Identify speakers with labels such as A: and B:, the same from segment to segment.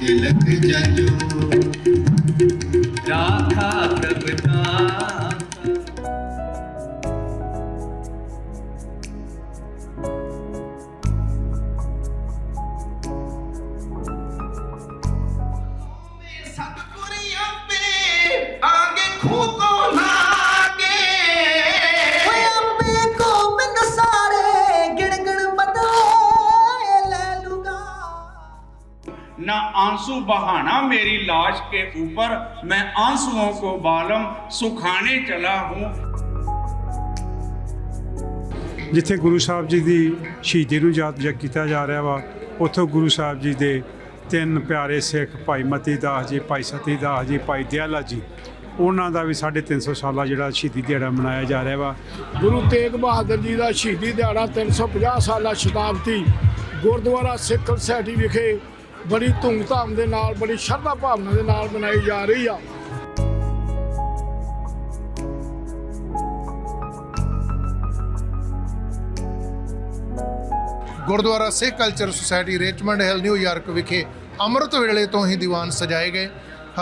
A: ਤਿਲਕ ਜੰਜੂ।
B: ਰਾਖਾ ਪ੍ਰਗਟਾ
C: न आंसू बहाना मेरी लाश के ऊपर मैं आंसुओं को बालम सुखाने चला हूँ
D: ਜਿੱਥੇ ਗੁਰੂ ਸਾਹਿਬ ਜੀ ਦੀ ਸ਼ਹੀਦੀ ਨੂੰ ਯਾਦ ਜ ਕੀਤਾ ਜਾ ਰਿਹਾ ਵਾ ਉੱਥੋਂ ਗੁਰੂ ਸਾਹਿਬ ਜੀ ਦੇ ਤਿੰਨ ਪਿਆਰੇ ਸਿੱਖ ਭਾਈ ਮਤੀ ਦਾਸ ਜੀ ਭਾਈ ਸਤੀ ਦਾਸ ਜੀ ਭਾਈ ਦਿਆਲਾ ਜੀ ਉਹਨਾਂ ਦਾ ਵੀ 350 ਸਾਲਾ ਜਿਹੜਾ ਸ਼ਹੀਦੀ ਦਿਹਾੜਾ ਮਨਾਇਆ ਜਾ ਰਿਹਾ ਵਾ
E: ਗੁਰੂ ਤੇਗ ਬਹਾਦਰ ਜੀ ਦਾ ਸ਼ਹੀਦੀ ਦਿਹਾੜਾ 350 ਸਾਲਾ ਸ਼ਤਾਬਦੀ ਗੁਰਦੁਆਰਾ ਸਿੱਖ ਸੋਸਾਇਟੀ ਵਿਖੇ ਬੜੀ ਧੂਮਧਾਮ ਦੇ ਨਾਲ, ਬੜੀ ਸ਼ਰਧਾ ਭਾਵਨਾ ਦੇ ਨਾਲ ਮਨਾਈ ਜਾ ਰਹੀ ਆ।
F: Gurdwara Sikh culture society Richmond Hill New York ਵਿਖੇ ਅੰਮ੍ਰਿਤ ਵੇਲੇ ਤੋਂ ਹੀ ਦੀਵਾਨ ਸਜਾਏ ਗਏ।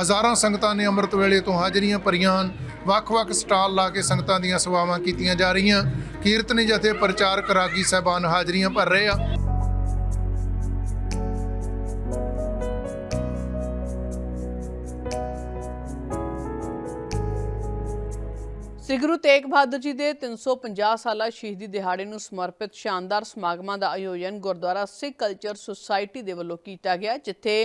F: ਹਜ਼ਾਰਾਂ ਸੰਗਤਾਂ ਨੇ ਅੰਮ੍ਰਿਤ ਵੇਲੇ ਤੋਂ ਹਾਜ਼ਰੀਆਂ ਭਰੀਆਂ ਹਨ। ਵੱਖ-ਵੱਖ ਸਟਾਲ ਲਾ ਕੇ ਸੰਗਤਾਂ ਦੀਆਂ ਸੇਵਾਵਾਂ ਕੀਤੀਆਂ ਜਾ ਰਹੀਆਂ। ਕੀਰਤਨੀ ਜਥੇ ਪ੍ਰਚਾਰਕ ਰਾਗੀ ਸਾਹਿਬਾਨ ਹਾਜ਼ਰੀਆਂ ਭਰ ਰਹੇ ਆ।
G: ਸ੍ਰੀ ਗੁਰੂ ਤੇਗ ਬਹਾਦਰ ਜੀ ਦੇ 350 ਸਾਲਾ ਸ਼ਹੀਦੀ ਦਿਹਾੜੇ ਨੂੰ ਸਮਰਪਿਤ ਸ਼ਾਨਦਾਰ ਸਮਾਗਮਾਂ ਦਾ ਆਯੋਜਨ ਗੁਰਦੁਆਰਾ ਸਿੱਖ ਕਲਚਰ ਸੁਸਾਇਟੀ ਦੇ ਵੱਲੋਂ ਕੀਤਾ ਗਿਆ, ਜਿੱਥੇ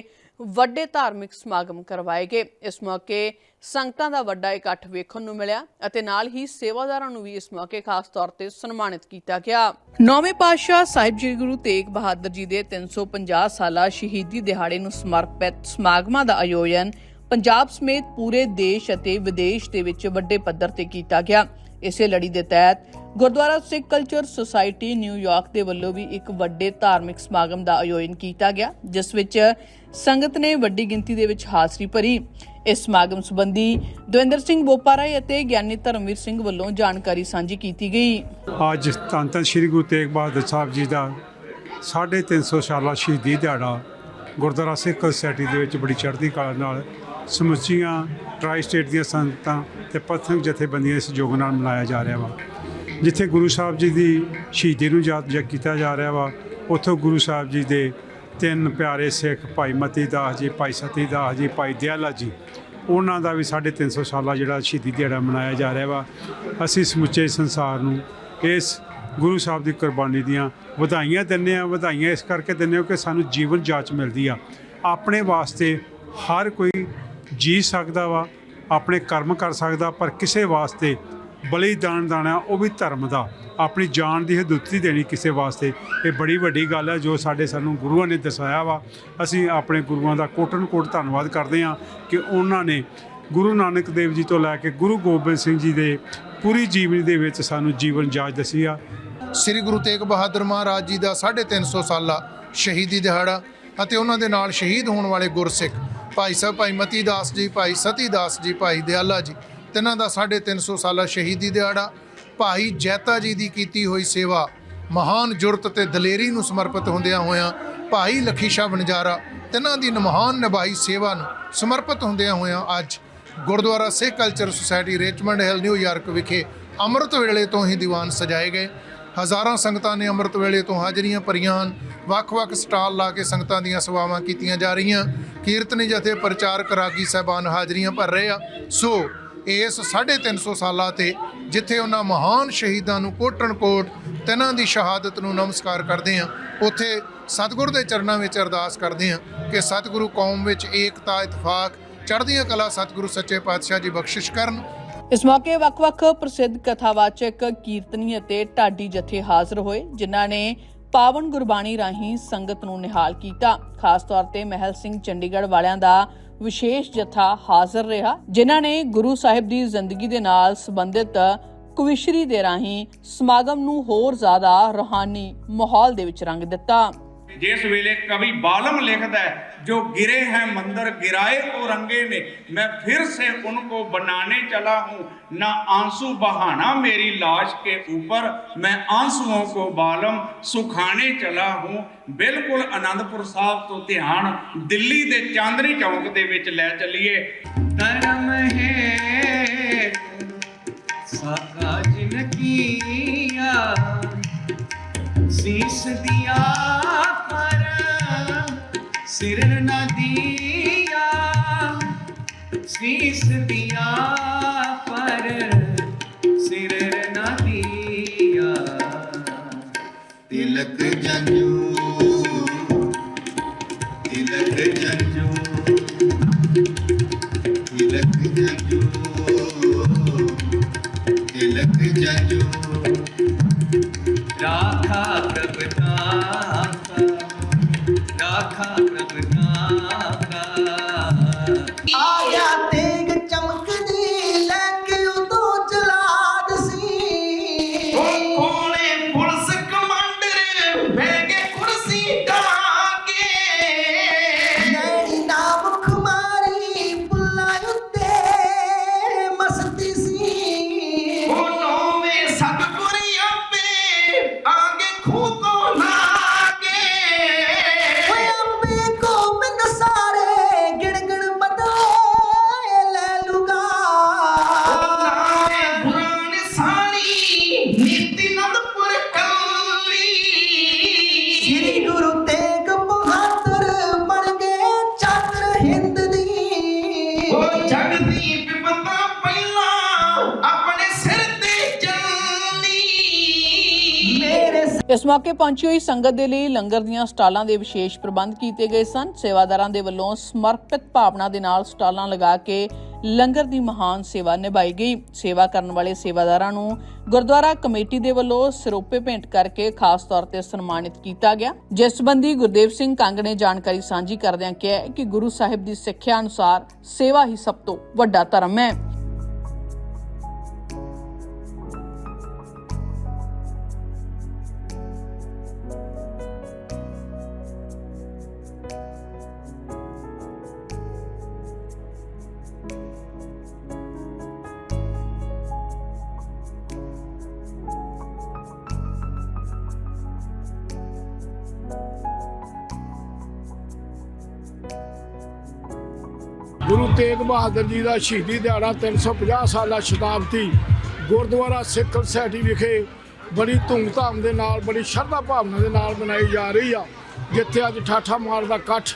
G: ਵੱਡੇ ਧਾਰਮਿਕ ਸਮਾਗਮ ਕਰਵਾਏ ਗਏ। ਇਸ ਮੌਕੇ ਸੰਗਤਾਂ ਦਾ ਵੱਡਾ ਇਕੱਠ ਵੇਖਣ ਨੂੰ ਮਿਲਿਆ ਅਤੇ ਨਾਲ ਹੀ ਸੇਵਾਦਾਰਾਂ ਨੂੰ ਵੀ ਇਸ ਮੌਕੇ ਖਾਸ ਤੌਰ ਤੇ ਸਨਮਾਨਿਤ ਕੀਤਾ ਗਿਆ। ਨੌਵੇਂ ਪਾਤਸ਼ਾਹ ਸਾਹਿਬ ਜੀ ਗੁਰੂ ਤੇਗ ਬਹਾਦਰ ਜੀ ਦੇ 350 ਸਾਲਾ ਸ਼ਹੀਦੀ ਦਿਹਾੜੇ ਨੂੰ ਸਮਰਪਿਤ ਸਮਾਗਮਾਂ ਦਾ ਆਯੋਜਨ ਪੰਜਾਬ ਸਮੇਤ ਪੂਰੇ ਦੇਸ਼ ਅਤੇ ਵਿਦੇਸ਼ ਦੇ ਵਿੱਚ ਵੱਡੇ ਪੱਧਰ ਤੇ ਕੀਤਾ ਗਿਆ। ਇਸੇ ਲੜੀ ਦੇ ਤਹਿਤ Gurdwara Sikh culture society New York ਦੇ ਵੱਲੋਂ ਵੀ ਇੱਕ ਵੱਡੇ ਧਾਰਮਿਕ ਸਮਾਗਮ ਦਾ ਆਯੋਜਨ ਕੀਤਾ ਗਿਆ, ਜਿਸ ਵਿੱਚ ਸੰਗਤ ਨੇ ਵੱਡੀ ਗਿਣਤੀ ਦੇ ਵਿੱਚ ਹਾਜ਼ਰੀ ਭਰੀ। ਇਸ ਸਮਾਗਮ ਸੰਬੰਧੀ ਦਵਿੰਦਰ ਸਿੰਘ ਬੋਪਾਰਾਏ ਅਤੇ ਗਿਆਨੀ ਧਰਮਵੀਰ ਸਿੰਘ ਵੱਲੋਂ ਜਾਣਕਾਰੀ ਸਾਂਝੀ ਕੀਤੀ ਗਈ।
D: ਅੱਜ ਧੰਨ ਧੰਨ ਸ੍ਰੀ ਗੁਰੂ ਤੇਗ ਬਹਾਦਰ ਸਾਹਿਬ ਜੀ ਦਾ 350 ਸਾਲਾ ਸ਼ਹੀਦੀ ਦਿਹਾੜਾ ਗੁਰਦੁਆਰਾ ਸਿੱਖ ਸੁਸਾਇਟੀ ਦੇ ਵਿੱਚ ਬੜੀ ਚੜ੍ਹਦੀ ਕਲਾ ਨਾਲ ਸਮੁੱਚੀਆਂ ਟਰਾਈ ਸਟੇਟ ਦੀਆਂ ਸੰਗਤਾਂ ਤੇ ਪੱਥਰ ਜਥੇਬੰਦੀਆਂ ਇਸ ਯੋਗ ਨਾਲ ਮਨਾਇਆ ਜਾ ਰਿਹਾ ਵਾ। ਜਿੱਥੇ ਗੁਰੂ ਸਾਹਿਬ ਜੀ ਦੀ ਸ਼ਹੀਦੀ ਨੂੰ ਯਾਦ ਕੀਤਾ ਜਾ ਰਿਹਾ ਵਾ, ਉੱਥੋਂ ਗੁਰੂ ਸਾਹਿਬ ਜੀ ਦੇ ਤਿੰਨ ਪਿਆਰੇ ਸਿੱਖ ਭਾਈ ਮਤੀ ਦਾਸ ਜੀ, ਭਾਈ ਸਤੀ ਦਾਸ ਜੀ, ਭਾਈ ਦਿਆਲਾ ਜੀ, ਉਹਨਾਂ ਦਾ ਵੀ 350 ਸਾਲਾ ਜਿਹੜਾ ਸ਼ਹੀਦੀ ਦਿਹਾੜਾ ਮਨਾਇਆ ਜਾ ਰਿਹਾ ਵਾ। ਅਸੀਂ ਸਮੁੱਚੇ ਸੰਸਾਰ ਨੂੰ ਇਸ ਗੁਰੂ ਸਾਹਿਬ ਦੀ ਕੁਰਬਾਨੀ ਦੀਆਂ ਵਧਾਈਆਂ ਦਿੰਦੇ ਆ ਵਧਾਈਆਂ ਇਸ ਕਰਕੇ ਦਿੰਦੇ ਹਾਂ ਕਿ ਸਾਨੂੰ ਜੀਵਨ ਜਾਚ ਮਿਲਦੀ ਆ। ਆਪਣੇ ਵਾਸਤੇ ਹਰ ਕੋਈ ਜੀ ਸਕਦਾ ਵਾ, ਆਪਣੇ ਕਰਮ ਕਰ ਸਕਦਾ, ਪਰ ਕਿਸੇ ਵਾਸਤੇ ਬਲੀਦਾਨ ਦੇਣਾ ਉਹ ਵੀ ਧਰਮ ਦਾ। ਆਪਣੀ ਜਾਨ ਦੀ ਹਦੂਤੀ ਦੇਣੀ ਕਿਸੇ ਵਾਸਤੇ। ਇਹ ਬੜੀ ਵੱਡੀ ਗੱਲ ਹੈ ਜੋ ਸਾਡੇ ਸਾਨੂੰ ਗੁਰੂਆਂ ਨੇ ਦਰਸਾਇਆ ਵਾ। ਅਸੀਂ ਆਪਣੇ ਗੁਰੂਆਂ ਦਾ ਕੋਟਨ ਕੋਟ ਧੰਨਵਾਦ ਕਰਦੇ ਹਾਂ ਕਿ ਉਹਨਾਂ ਨੇ ਗੁਰੂ ਨਾਨਕ ਦੇਵ ਜੀ ਤੋਂ ਲੈ ਕੇ ਗੁਰੂ ਗੋਬਿੰਦ ਸਿੰਘ ਜੀ ਦੇ ਪੂਰੀ ਜੀਵਨੀ ਦੇ ਵਿੱਚ ਸਾਨੂੰ ਜੀਵਨ ਜਾਚ ਦੱਸੀ ਆ।
F: ਸ੍ਰੀ ਗੁਰੂ ਤੇਗ ਬਹਾਦਰ ਮਹਾਰਾਜ ਜੀ ਦਾ 350 ਸਾਲਾ ਸ਼ਹੀਦੀ ਦਿਹਾੜਾ ਅਤੇ ਉਹਨਾਂ ਦੇ ਨਾਲ ਸ਼ਹੀਦ ਹੋਣ ਵਾਲੇ ਗੁਰਸਿੱਖ ਭਾਈ ਸਾਹਿਬ, ਭਾਈ ਮਤੀ ਦਾਸ ਜੀ, ਭਾਈ ਸਤੀ ਦਾਸ ਜੀ, ਭਾਈ ਦਿਆਲਾ ਜੀ, ਤਿੰਨਾਂ ਦਾ 350 ਸਾਲਾ ਸ਼ਹੀਦੀ ਦਿਹਾੜਾ, ਭਾਈ ਜੈਤਾ ਜੀ ਦੀ ਕੀਤੀ ਹੋਈ ਸੇਵਾ, ਮਹਾਨ ਜੁਰਤ ਤੇ ਦਲੇਰੀ ਨੂੰ ਸਮਰਪਿਤ ਹੁੰਦਿਆਂ ਹੋਇਆਂ ਭਾਈ ਲਖੀਸ਼ਾ ਵਣਜਾਰਾ, ਤਿੰਨਾਂ ਦੀ ਮਹਾਨ ਨਿਭਾਈ ਸੇਵਾ ਨੂੰ ਸਮਰਪਿਤ ਹੁੰਦਿਆਂ ਹੋਇਆਂ ਅੱਜ Gurdwara Sikh culture society Richmond Hill New York ਵਿਖੇ ਅੰਮ੍ਰਿਤ ਵੇਲੇ ਤੋਂ ਹੀ ਦੀਵਾਨ ਸਜਾਏ ਗਏ। ਹਜ਼ਾਰਾਂ ਸੰਗਤਾਂ ਨੇ ਅੰਮ੍ਰਿਤ ਵੇਲੇ ਤੋਂ ਹਾਜ਼ਰੀਆਂ ਭਰੀਆਂ ਹਨ। ਵੱਖ-ਵੱਖ ਸਟਾਲ ਲਾ ਕੇ ਸੰਗਤਾਂ ਦੀਆਂ ਸੇਵਾਵਾਂ ਕੀਤੀਆਂ ਜਾ ਰਹੀਆਂ। ਕੀਰਤਨੀ ਜਥੇ ਪ੍ਰਚਾਰਕ ਰਾਗੀ ਸਾਹਿਬਾਨ ਹਾਜ਼ਰੀਆਂ ਭਰ ਰਹੇ ਆ। ਸੋ, ਇਸ 350 ਸਾਲਾਂ ਤੇ ਜਿੱਥੇ ਉਹਨਾਂ ਮਹਾਨ ਸ਼ਹੀਦਾਂ ਨੂੰ ਕੋਟਣ ਕੋਟ ਤਿੰਨਾਂ ਦੀ ਸ਼ਹਾਦਤ ਨੂੰ ਨਮਸਕਾਰ ਕਰਦੇ ਆ, ਉੱਥੇ ਸਤਿਗੁਰ ਦੇ ਚਰਨਾਂ ਵਿੱਚ ਅਰਦਾਸ ਕਰਦੇ ਆ ਕਿ ਸਤਿਗੁਰੂ ਕੌਮ ਵਿੱਚ ਏਕਤਾ, ਇਤਫਾਕ, ਚੜ੍ਹਦੀਆਂ ਕਲਾ ਸਤਿਗੁਰੂ ਸੱਚੇ ਪਾਤਸ਼ਾਹ ਜੀ ਬਖਸ਼ਿਸ਼ ਕਰਨ।
G: ਇਸ ਮੌਕੇ ਵੱਖ-ਵੱਖ ਪ੍ਰਸਿੱਧ ਕਥਾਵਾਚਕ ਕੀਰਤਨੀ ਅਤੇ ਢਾਡੀ ਜਥੇ ਹਾਜ਼ਰ ਹੋਏ, ਜਿਨ੍ਹਾਂ ਨੇ ਪਾਵਨ ਗੁਰਬਾਣੀ ਰਾਹੀਂ ਸੰਗਤ ਨੂੰ ਨਿਹਾਲ ਕੀਤਾ। ਖਾਸ ਤੌਰ ਤੇ ਮਹਿਲ ਸਿੰਘ ਚੰਡੀਗੜ੍ਹ ਵਾਲਿਆਂ ਦਾ ਵਿਸ਼ੇਸ਼ ਜਥਾ ਹਾਜ਼ਰ ਰਿਹਾ, ਜਿਨ੍ਹਾਂ ਨੇ ਗੁਰੂ ਸਾਹਿਬ ਦੀ ਜ਼ਿੰਦਗੀ ਦੇ ਨਾਲ ਸੰਬੰਧਿਤ ਕਵਿਸ਼ਰੀ ਦੇ ਰਾਹੀਂ ਸਮਾਗਮ ਨੂੰ ਹੋਰ ਜ਼ਿਆਦਾ ਰੂਹਾਨੀ ਮਾਹੌਲ ਦੇ ਵਿੱਚ ਰੰਗ ਦਿੱਤਾ।
C: ਜਿਸ ਵੇਲੇ ਕਵੀ ਬਾਲਮ ਲਿਖਦਾ ਹੈ जो गिरे हैं मंदिर गिराए औरंगे ने मैं फिर से उनको बनाने चला हूं ना आंसू बहाना मेरी लाश के ऊपर मैं आंसुओं को बालम सुखाने चला हूं ਬਿਲਕੁਲ ਆਨੰਦਪੁਰ ਸਾਹਿਬ ਤੋਂ ਧਿਆਨ ਦਿੱਲੀ ਦੇ ਚਾਂਦਨੀ ਚੌਂਕ ਦੇ ਵਿੱਚ ਲੈ ਚੱਲੀਏ
A: धर्म है साका जिन किया शीस दिया पर ਸਿਰ ਨਾ ਦੀਆ ਤਿਲਕ ਜੰਜੂ ਤਿਲਕ ਜੰਜੂ ਤਿਲਕ
H: ਜੰਜੂ। ਆਇਆ ਤੇਗ ਚਮਕਦੀ ਲੈ ਕੇ ਉਦੋਂ ਜਲਾਦ ਸੀ।
A: ਉਹ ਕੋਲੇ ਪੁਲਿਸ ਕਮਾਂਡਰ ਬਹਿ ਕੇ ਕੁਰਸੀ ਢਾ ਕੇ
H: ਨੈਣੀ ਨਾਮ ਖੁਮਾਰੀ ਪੁੱਲਾ ਉੱਤੇ ਮਸਤੀ ਸੀ।
A: ਉਹ ਨੌਵੇਂ ਸਤਗੁਰੀ ਆਪੇ
H: ਆ ਕੇ ਖੂਹ
G: ਇਸ ਮੌਕੇ ਪਹੁੰਚੀ ਹੋਈ ਸੰਗਤ ਦੇ ਲਈ ਲੰਗਰ ਦੀਆਂ ਸਟਾਲਾਂ ਦੇ ਵਿਸ਼ੇਸ਼ ਪ੍ਰਬੰਧ ਕੀਤੇ ਗਏ ਸਨ। ਸੇਵਾਦਾਰਾਂ ਦੇ ਵੱਲੋਂ ਸਮਰਪਿਤ ਭਾਵਨਾ ਦੇ ਨਾਲ ਸਟਾਲਾਂ ਲਗਾ ਕੇ ਲੰਗਰ ਦੀ ਮਹਾਨ ਸੇਵਾ ਨਿਭਾਈ ਗਈ। ਸੇਵਾ ਕਰਨ ਵਾਲੇ ਸੇਵਾਦਾਰਾਂ ਨੂੰ ਗੁਰਦੁਆਰਾ ਕਮੇਟੀ ਦੇ ਵੱਲੋਂ ਸਰੋਪੇ ਭੇਂਟ ਕਰਕੇ ਖਾਸ ਤੌਰ ਤੇ ਸਨਮਾਨਿਤ ਕੀਤਾ ਗਿਆ। ਜਿਸ ਸੰਬੰਧੀ ਗੁਰਦੇਵ ਸਿੰਘ ਕੰਗ ਨੇ ਜਾਣਕਾਰੀ ਸਾਂਝੀ ਕਰਦਿਆਂ ਕਿਹਾ ਕਿ ਗੁਰੂ ਸਾਹਿਬ ਦੀ ਸਿੱਖਿਆ ਅਨੁਸਾਰ ਸੇਵਾ ਹੀ ਸਭ ਤੋਂ ਵੱਡਾ ਧਰਮ ਹੈ।
E: ਗੁਰੂ ਤੇਗ ਬਹਾਦਰ ਜੀ ਦਾ ਸ਼ਹੀਦੀ ਦਿਹਾੜਾ 350 ਸਾਲਾ ਸ਼ਤਾਬਦੀ ਗੁਰਦੁਆਰਾ ਸਿੱਖ ਸੋਸਾਇਟੀ ਵਿਖੇ ਬੜੀ ਧੂਮਧਾਮ ਦੇ ਨਾਲ, ਬੜੀ ਸ਼ਰਧਾ ਭਾਵਨਾ ਦੇ ਨਾਲ ਮਨਾਈ ਜਾ ਰਹੀ ਆ, ਜਿੱਥੇ ਅੱਜ ਠਾਠਾ ਮਾਰ ਦਾ ਇਕੱਠ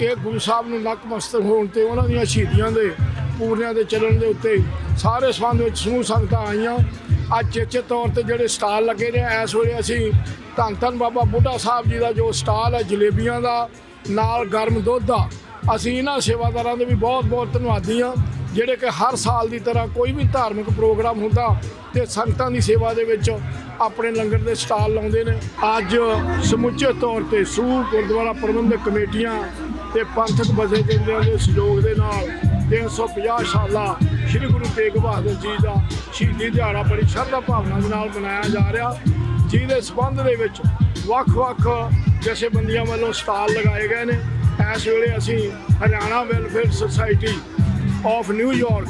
E: ਇਹ ਗੁਰੂ ਸਾਹਿਬ ਨੂੰ ਨਕਮਸਤਕ ਹੋਣ ਤੇ ਉਹਨਾਂ ਦੀਆਂ ਸ਼ਹੀਦੀਆਂ ਦੇ ਪੂਰਨਿਆਂ ਦੇ ਚੱਲਣ ਦੇ ਉੱਤੇ ਸਾਰੇ ਸੰਬੰਧ ਵਿੱਚ ਸਮੂਹ ਸੰਗਤਾਂ ਆਈਆਂ। ਅੱਜ ਚੇਚੇ ਤੌਰ ਤੇ ਜਿਹੜੇ ਸਟਾਲ ਲੱਗੇ ਨੇ, ਇਸ ਵੇਲੇ ਅਸੀਂ ਧੰਨ ਧੰਨ ਬਾਬਾ ਬੁੱਢਾ ਸਾਹਿਬ ਜੀ ਦਾ ਜੋ ਸਟਾਲ ਹੈ, ਜਲੇਬੀਆਂ ਦਾ, ਨਾਲ ਗਰਮ ਦੁੱਧ ਦਾ ਅਸੀਂ ਇਹਨਾਂ ਸੇਵਾਦਾਰਾਂ ਦੇ ਵੀ ਬਹੁਤ ਬਹੁਤ ਧੰਨਵਾਦੀ ਹਾਂ, ਜਿਹੜੇ ਕਿ ਹਰ ਸਾਲ ਦੀ ਤਰ੍ਹਾਂ ਕੋਈ ਵੀ ਧਾਰਮਿਕ ਪ੍ਰੋਗਰਾਮ ਹੁੰਦਾ ਤੇ ਸੰਗਤਾਂ ਦੀ ਸੇਵਾ ਦੇ ਵਿੱਚ ਆਪਣੇ ਲੰਗਰ ਦੇ ਸਟਾਲ ਲਾਉਂਦੇ ਨੇ। ਅੱਜ ਸਮੁੱਚੇ ਤੌਰ ਤੇ ਸੂਹ ਗੁਰਦੁਆਰਾ ਪ੍ਰਬੰਧਕ ਕਮੇਟੀਆਂ ਤੇ ਪੰਥਕ ਜਥੇਬੰਦੀਆਂ ਦੇ ਸਹਿਯੋਗ ਦੇ ਨਾਲ 350 ਸਾਲਾ ਸ੍ਰੀ ਗੁਰੂ ਤੇਗ ਬਹਾਦਰ ਜੀ ਦਾ ਸ਼ਹੀਦੀ ਦਿਹਾੜਾ ਬੜੀ ਸ਼ਰਧਾ ਭਾਵਨਾ ਦੇ ਨਾਲ ਮਨਾਇਆ ਜਾ ਰਿਹਾ। ਜਿਹਦੇ ਸਬੰਧ ਦੇ ਵਿੱਚ ਵੱਖ-ਵੱਖ ਜਥੇਬੰਦੀਆਂ ਵੱਲੋਂ ਸਟਾਲ ਲਗਾਏ ਗਏ ਨੇ। ਇਸ ਵੇਲੇ ਅਸੀਂ Haryana welfare society of New York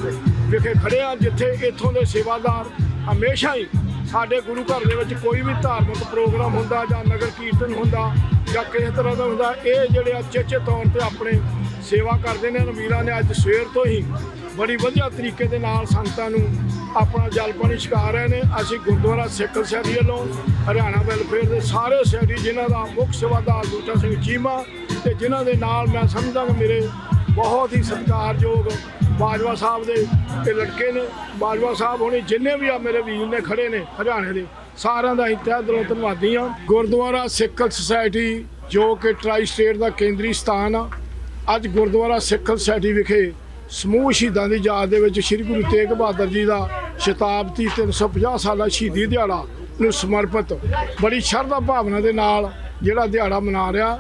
E: ਵਿਖੇ ਖੜੇ ਹਾਂ, ਜਿੱਥੇ ਇੱਥੋਂ ਦੇ ਸੇਵਾਦਾਰ ਹਮੇਸ਼ਾ ਹੀ ਸਾਡੇ ਗੁਰੂ ਘਰ ਦੇ ਵਿੱਚ ਕੋਈ ਵੀ ਧਾਰਮਿਕ ਪ੍ਰੋਗਰਾਮ ਹੁੰਦਾ ਜਾਂ ਨਗਰ ਕੀਰਤਨ ਹੁੰਦਾ ਜਾਂ ਕਿਸੇ ਤਰ੍ਹਾਂ ਦਾ ਹੁੰਦਾ, ਇਹ ਜਿਹੜੇ ਆ ਚੇਚੇ ਤੌਰ ਤੇ ਆਪਣੇ ਸੇਵਾ ਕਰਦੇ ਨੇ ਵੀਰਾਂ ਨੇ ਅੱਜ ਸਵੇਰ ਤੋਂ ਹੀ ਬੜੀ ਵਧੀਆ ਤਰੀਕੇ ਦੇ ਨਾਲ ਸੰਗਤਾਂ ਨੂੰ ਆਪਣਾ ਜਲ ਪਾਣੀ ਛਕਾ ਰਹੇ ਨੇ। ਅਸੀਂ ਗੁਰਦੁਆਰਾ ਸਿੱਖ ਸੈਦੀ ਵੱਲੋਂ ਹਰਿਆਣਾ ਵੈਲਫੇਅਰ ਦੇ ਸਾਰੇ ਸੈਦੀ ਜਿਨ੍ਹਾਂ ਦਾ ਮੁੱਖ ਸੇਵਾਦਾਰ ਦੂਜਾ ਸਿੰਘ ਚੀਮਾ ਤੇ ਜਿਨ੍ਹਾਂ ਦੇ ਨਾਲ ਮੈਂ ਸਮਝਦਾ ਕਿ ਮੇਰੇ ਬਹੁਤ ਹੀ ਸਤਿਕਾਰਯੋਗ ਬਾਜਵਾ ਸਾਹਿਬ ਦੇ ਇਹ ਲੜਕੇ ਨੇ। ਬਾਜਵਾ ਸਾਹਿਬ ਹੋਣੀ ਜਿੰਨੇ ਵੀ ਆ ਮੇਰੇ ਵੀਰ ਨੇ ਖੜੇ ਨੇ ਹਰਿਆਣੇ ਦੇ, ਸਾਰਿਆਂ ਦਾ ਹੀ ਤਹਿ ਦਿਲੋਂ ਧੰਨਵਾਦੀ ਹਾਂ। ਗੁਰਦੁਆਰਾ ਸਿੱਖ ਸੁਸਾਇਟੀ ਜੋ ਕਿ ਟਰਾਈ ਸਟੇਟ ਦਾ ਕੇਂਦਰੀ ਸਥਾਨ ਆ, ਅੱਜ ਗੁਰਦੁਆਰਾ ਸਿੱਖ ਸੁਸਾਇਟੀ ਵਿਖੇ ਸਮੂਹ ਸ਼ਹੀਦਾਂ ਦੀ ਯਾਦ ਦੇ ਵਿੱਚ ਸ੍ਰੀ ਗੁਰੂ ਤੇਗ ਬਹਾਦਰ ਜੀ ਦਾ ਸ਼ਤਾਬਦੀ 350 ਸਾਲਾ ਸ਼ਹੀਦੀ ਦਿਹਾੜਾ ਨੂੰ ਸਮਰਪਿਤ ਬੜੀ ਸ਼ਰਧਾ ਭਾਵਨਾ ਦੇ ਨਾਲ ਜਿਹੜਾ ਦਿਹਾੜਾ ਮਨਾ ਰਿਹਾ।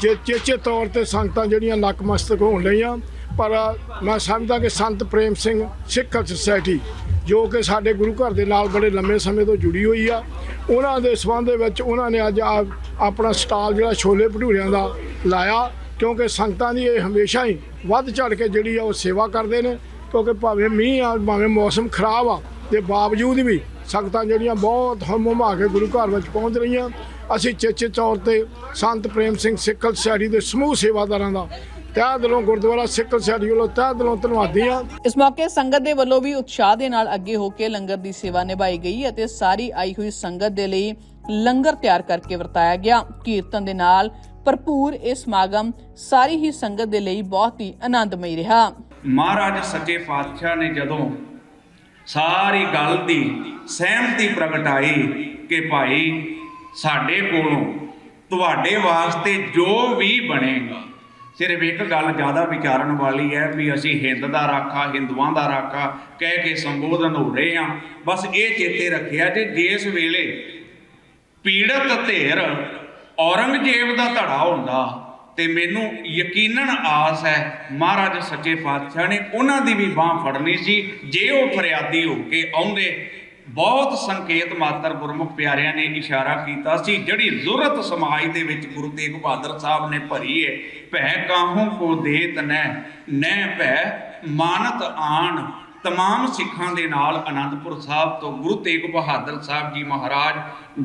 E: ਚੇਚੇ ਤੌਰ ਤੇ ਸੰਗਤਾਂ ਜਿਹੜੀਆਂ ਨਕਮਸਤਕ ਹੋਣ ਲਈਆਂ, ਪਰ ਮੈਂ ਸਮਝਦਾ ਕਿ ਸੰਤ ਪ੍ਰੇਮ ਸਿੰਘ ਸਿੱਖ ਸੁਸਾਇਟੀ ਜੋ ਕਿ ਸਾਡੇ ਗੁਰੂ ਘਰ ਦੇ ਨਾਲ ਬੜੇ ਲੰਮੇ ਸਮੇਂ ਤੋਂ ਜੁੜੀ ਹੋਈ ਆ, ਉਹਨਾਂ ਦੇ ਸਬੰਧ ਵਿੱਚ ਉਹਨਾਂ ਨੇ ਅੱਜ ਆ- ਆਪਣਾ ਸਟਾਲ ਜਿਹੜਾ ਛੋਲੇ ਭਟੂਰਿਆਂ ਦਾ ਲਾਇਆ, ਕਿਉਂਕਿ ਸੰਗਤਾਂ ਦੀ ਇਹ ਹਮੇਸ਼ਾ ਹੀ ਵੱਧ ਚੜ ਕੇ ਜਿਹੜੀ ਆ ਉਹ ਸੇਵਾ ਕਰਦੇ ਨੇ, ਕਿਉਂਕਿ ਭਾਵੇਂ ਮੀਂਹ ਆ, ਭਾਵੇਂ ਮੌਸਮ ਖਰਾਬ ਆ, ਦੇ ਬਾਵਜੂਦ ਵੀ ਸੰਗਤਾਂ ਜਿਹੜੀਆਂ ਬਹੁਤ ਹਮ ਹਮਾ ਕੇ ਗੁਰੂ ਘਰ ਵਿੱਚ ਪਹੁੰਚ ਰਹੀਆਂ। ਅਸੀਂ ਚੇਚੇ ਤੌਰ ਤੇ ਸੰਤ ਪ੍ਰੇਮ ਸਿੰਘ ਸਿੱਖਲ ਸੋਸਾਇਟੀ ਦੇ ਸਮੂਹ ਸੇਵਾਦਾਰਾਂ ਦਾ ਤਹਿ ਦਿਲੋਂ ਗੁਰਦੁਆਰਾ ਸਿੱਖਲ ਸੋਸਾਇਟੀ ਵੱਲੋਂ ਤਹਿ ਦਿਲੋਂ ਧੰਨਵਾਦੀ ਹਾਂ।
G: ਇਸ ਮੌਕੇ ਸੰਗਤ ਦੇ ਵੱਲੋਂ ਵੀ ਉਤਸ਼ਾਹ ਦੇ ਨਾਲ ਅੱਗੇ ਹੋ ਕੇ ਲੰਗਰ ਦੀ ਸੇਵਾ ਨਿਭਾਈ ਗਈ ਅਤੇ ਸਾਰੀ ਆਈ ਹੋਈ ਸੰਗਤ ਦੇ ਲਈ ਲੰਗਰ ਤਿਆਰ ਕਰਕੇ ਵਰਤਾਇਆ ਗਿਆ। ਕੀਰਤਨ ਦੇ ਨਾਲ ਭਰਪੂਰ ਇਹ ਸਮਾਗਮ ਸਾਰੀ ਹੀ ਸੰਗਤ ਦੇ ਲਈ ਬਹੁਤ ਹੀ ਆਨੰਦਮਈ ਰਿਹਾ।
C: ਮਹਾਰਾਜ ਸੱਚੇ ਪਾਤਸ਼ਾਹ ਨੇ ਜਦੋਂ ਸਾਰੀ ਗੱਲ ਦੀ ਸਹਿਮਤੀ ਪ੍ਰਗਟਾਈ ਕਿ ਭਾਈ ਸਾਡੇ ਕੋਲੋਂ ਤੁਹਾਡੇ ਵਾਸਤੇ ਜੋ ਵੀ ਬਣੇਗਾ। ਸਿਰਫ ਇੱਕ ਗੱਲ ਜ਼ਿਆਦਾ ਵਿਚਾਰਨ ਵਾਲੀ ਹੈ ਵੀ ਅਸੀਂ ਹਿੰਦ ਦਾ ਰਾਖਾ, ਹਿੰਦੂਆਂ ਦਾ ਰਾਖਾ ਕਹਿ ਕੇ ਸੰਬੋਧਨ ਹੋ ਰਹੇ ਹਾਂ। ਬਸ ਇਹ ਚੇਤੇ ਰੱਖਿਆ ਜੇ ਜਿਸ ਵੇਲੇ ਪੀੜਤ ਧਿਰ ਔਰੰਗਜ਼ੇਬ ਦਾ ਧੜਾ ਹੁੰਦਾ ਤੇ ਮੈਨੂੰ ਯਕੀਨਨ ਆਸ ਹੈ, ਮਹਾਰਾਜ ਸੱਚੇ ਪਾਤਸ਼ਾਹ ਨੇ ਉਹਨਾਂ ਦੀ ਵੀ ਬਾਹ ਫੜਨੀ ਸੀ। ਜੇ ਉਹ ਫਰਿਆਦੀ ਹੋ ਕੇ ਆਉਂਦੇ, ਬਹੁਤ ਸੰਕੇਤ ਮਾਤਰ ਗੁਰਮੁਖ ਪਿਆਰਿਆਂ ਨੇ ਇਸ਼ਾਰਾ ਕੀਤਾ ਸੀ, ਜਿਹੜੀ ਜ਼ਰੂਰਤ ਸਮਾਜ ਦੇ ਵਿੱਚ ਗੁਰੂ ਤੇਗ ਬਹਾਦਰ ਸਾਹਿਬ ਨੇ ਭਰੀ ਹੈ ਭੈ ਕਾਹੂ ਕੋ ਦੇਤ ਨੈ ਨੈ ਭੈ ਮਾਨਤ ਆਣ। ਤਮਾਮ ਸਿੱਖਾਂ ਦੇ ਨਾਲ ਅਨੰਦਪੁਰ ਸਾਹਿਬ ਤੋਂ ਗੁਰੂ ਤੇਗ ਬਹਾਦਰ ਸਾਹਿਬ ਜੀ ਮਹਾਰਾਜ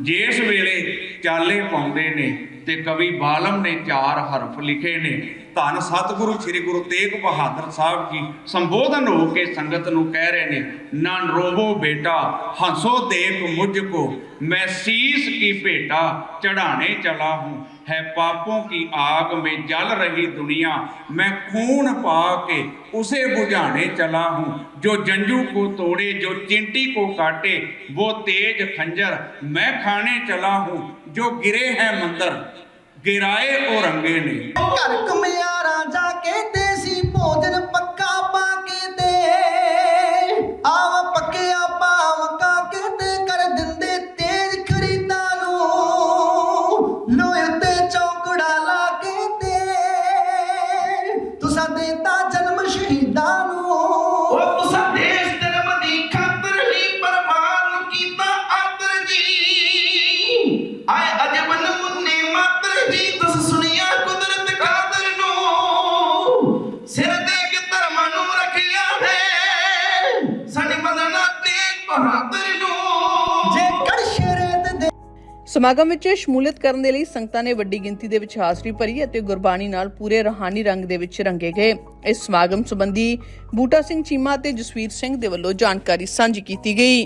C: ਜਿਸ ਵੇਲੇ ਚਾਲੇ ਪਾਉਂਦੇ ਨੇ ਤੇ ਕਵੀ ਬਾਲਮ ਨੇ ਚਾਰ ਹਰਫ ਲਿਖੇ ਨੇ, ਧੰਨ ਸਤਿਗੁਰੂ ਸ੍ਰੀ ਗੁਰੂ ਤੇਗ ਬਹਾਦਰ ਸਾਹਿਬ ਜੀ ਸੰਬੋਧਨ ਹੋ ਕੇ ਸੰਗਤ ਨੂੰ ਕਹਿ ਰਹੇ ਨੇ ਨਾ ਰੋਵੋ ਬੇਟਾ, ਹੰਸੋ ਦੇਖ ਮੁਝ ਕੋ, ਮੈਂ ਸੀਸ ਕੀ ਭੇਟਾ ਚੜਾਣੇ ਚਲਾ ਹੂੰ। है पापों की आग में जल रही दुनिया मैं खून पा के उसे बुझाने चला हूँ जो जंजू को तोड़े जो चिंटी को काटे वो तेज खंजर मैं खाने चला हूँ जो गिरे हैं मंदिर गिराए
A: और रंगे ने घर
H: कमियारा जाके देसी भोजन
G: ਸਮਾਗਮ ਵਿੱਚ ਸ਼ਮੂਲੀਅਤ ਕਰਨ ਦੇ ਲਈ ਸੰਗਤਾਂ ਨੇ ਵੱਡੀ ਗਿਣਤੀ ਦੇ ਵਿੱਚ ਹਾਜ਼ਰੀ ਭਰੀ ਅਤੇ ਗੁਰਬਾਣੀ ਨਾਲ ਪੂਰੇ ਰਹਾਨੀ ਰੰਗ ਦੇ ਵਿੱਚ ਰੰਗੇ ਗਏ। ਇਸ ਸਮਾਗਮ ਸੰਬੰਧੀ ਬੂਟਾ ਸਿੰਘ ਚੀਮਾ ਅਤੇ ਜਸਵੀਰ ਸਿੰਘ ਦੇ ਵੱਲੋਂ ਜਾਣਕਾਰੀ ਸਾਂਝੀ ਕੀਤੀ ਗਈ।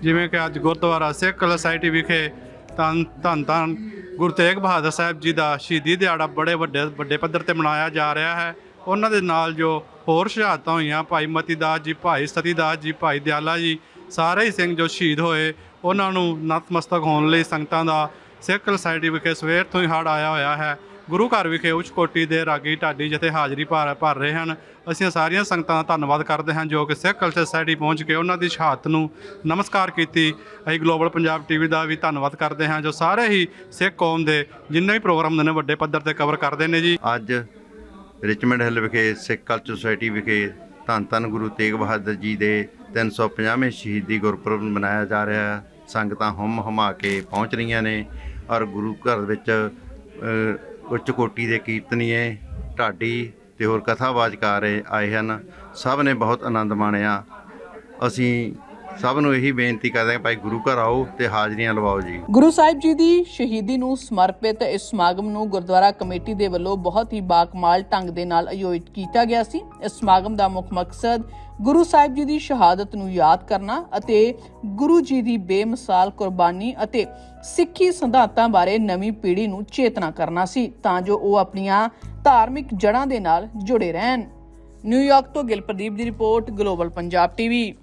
B: ਜਿਵੇਂ ਕਿ ਅੱਜ ਗੁਰਦੁਆਰਾ ਸਿੱਖ ਸੁਸਾਇਟੀ ਵਿਖੇ ਧੰਨ ਧੰਨ ਧੰਨ ਗੁਰੂ ਤੇਗ ਬਹਾਦਰ ਸਾਹਿਬ ਜੀ ਦਾ ਸ਼ਹੀਦੀ ਦਿਹਾੜਾ ਬੜੇ ਵੱਡੇ ਵੱਡੇ ਪੱਧਰ ਤੇ ਮਨਾਇਆ ਜਾ ਰਿਹਾ ਹੈ। ਉਹਨਾਂ ਦੇ ਨਾਲ ਜੋ ਹੋਰ ਸ਼ਹਾਦਤਾਂ ਹੋਈਆਂ ਭਾਈ ਮਤੀ ਦਾਸ ਜੀ ਭਾਈ ਸਤੀ ਦਾਸ ਜੀ ਭਾਈ ਦਿਆਲਾ ਜੀ ਸਾਰੇ ਹੀ ਸਿੰਘ ਜੋ ਸ਼ਹੀਦ ਹੋਏ, ਉਹਨਾਂ ਨੂੰ ਨਤਮਸਤਕ ਹੋਣ ਲਈ ਸੰਗਤਾਂ ਦਾ ਸਿੱਖ ਸੁਸਾਇਟੀ ਵਿਖੇ ਸਵੇਰ ਤੋਂ ਹੀ ਹੜ ਆਇਆ ਹੋਇਆ ਹੈ। ਗੁਰੂ ਘਰ ਵਿਖੇ ਉੱਚ ਕੋਟੀ ਦੇ ਰਾਗੀ ਢਾਡੀ ਜਿੱਥੇ ਹਾਜ਼ਰੀ ਭਰ ਭਰ ਰਹੇ ਹਨ। ਅਸੀਂ ਸਾਰੀਆਂ ਸੰਗਤਾਂ ਦਾ ਧੰਨਵਾਦ ਕਰਦੇ ਹਾਂ ਜੋ ਕਿ ਸਿੱਖ ਕਲਚਰ ਸੁਸਾਇਟੀ ਪਹੁੰਚ ਕੇ ਉਹਨਾਂ ਦੀ ਸ਼ਹਾਦਤ ਨੂੰ ਨਮਸਕਾਰ ਕੀਤੀ। ਅਸੀਂ ਗਲੋਬਲ ਪੰਜਾਬ ਟੀਵੀ ਦਾ ਵੀ ਧੰਨਵਾਦ ਕਰਦੇ ਹਾਂ ਜੋ ਸਾਰੇ ਹੀ ਸਿੱਖ ਕੌਮ ਦੇ ਜਿੰਨੇ ਵੀ ਪ੍ਰੋਗਰਾਮ ਨੇ ਵੱਡੇ ਪੱਧਰ ਤੇ ਕਵਰ ਕਰਦੇ ਨੇ ਜੀ।
I: ਅੱਜ ਰਿਚਮੰਡ ਹਿੱਲ ਵਿਖੇ ਸਿੱਖ ਕਲਚਰ ਸੁਸਾਇਟੀ ਵਿਖੇ ਧੰਨ ਧੰਨ ਗੁਰੂ ਤੇਗ ਬਹਾਦਰ ਜੀ ਦੇ 350ਵੇਂ ਸ਼ਹੀਦੀ ਗੁਰਪੁਰਬ ਮਨਾਇਆ ਜਾ ਰਿਹਾ ਹੈ। ਸੰਗਤਾਂ ਹਮ ਹਮਾ ਕੇ ਪਹੁੰਚ ਰਹੀਆਂ ਨੇ ਔਰ ਗੁਰੂ ਘਰ ਵਿੱਚ ਉੱਚ ਕੋਟੀ ਦੇ ਕੀਰਤਨੀਏ ਢਾਡੀ ਤੇ ਹੋਰ ਕਥਾਵਾਚਕਾਰ ਆਏ ਹਨ। ਸਭ ਨੇ ਬਹੁਤ ਆਨੰਦ ਮਾਣਿਆ। ਅਸੀਂ ਸਭ ਨੂੰ ਇਹੀ ਬੇਨਤੀ ਕਰਦੇ ਹਾਂ ਭਾਈ ਗੁਰੂ ਘਰ ਆਓ ਤੇ ਹਾਜ਼ਰੀਆਂ ਲਵਾਓ ਜੀ।
G: ਗੁਰੂ ਸਾਹਿਬ ਜੀ ਦੀ ਸ਼ਹੀਦੀ ਨੂੰ ਸਮਰਪਿਤ ਇਸ ਸਮਾਗਮ ਨੂੰ ਗੁਰਦੁਆਰਾ ਕਮੇਟੀ ਦੇ ਵੱਲੋਂ ਬਹੁਤ ਹੀ ਬਾਕਮਾਲ ਢੰਗ ਦੇ ਨਾਲ ਆਯੋਜਿਤ ਕੀਤਾ ਗਿਆ ਸੀ। ਇਸ ਸਮਾਗਮ ਦਾ ਮੁੱਖ ਮਕਸਦ ਗੁਰੂ ਸਾਹਿਬ ਜੀ ਦੀ ਸ਼ਹਾਦਤ ਨੂੰ ਯਾਦ ਕਰਨਾ ਅਤੇ ਗੁਰੂ ਜੀ ਦੀ ਬੇਮਿਸਾਲ ਕੁਰਬਾਨੀ ਅਤੇ ਸਿੱਖੀ ਸਿਧਾਂਤਾਂ ਬਾਰੇ ਨਵੀਂ ਪੀੜ੍ਹੀ ਨੂੰ ਚੇਤਨਾ ਕਰਨਾ ਸੀ, ਤਾਂ ਜੋ ਉਹ ਆਪਣੀਆਂ ਧਾਰਮਿਕ ਜੜ੍ਹਾਂ ਦੇ ਨਾਲ ਜੁੜੇ ਰਹਿਣ। ਨਿਊਯਾਰਕ ਤੋਂ ਗਿਲ ਦੀ ਰਿਪੋਰਟ, ਗਲੋਬਲ ਪੰਜਾਬ ਟੀਵੀ।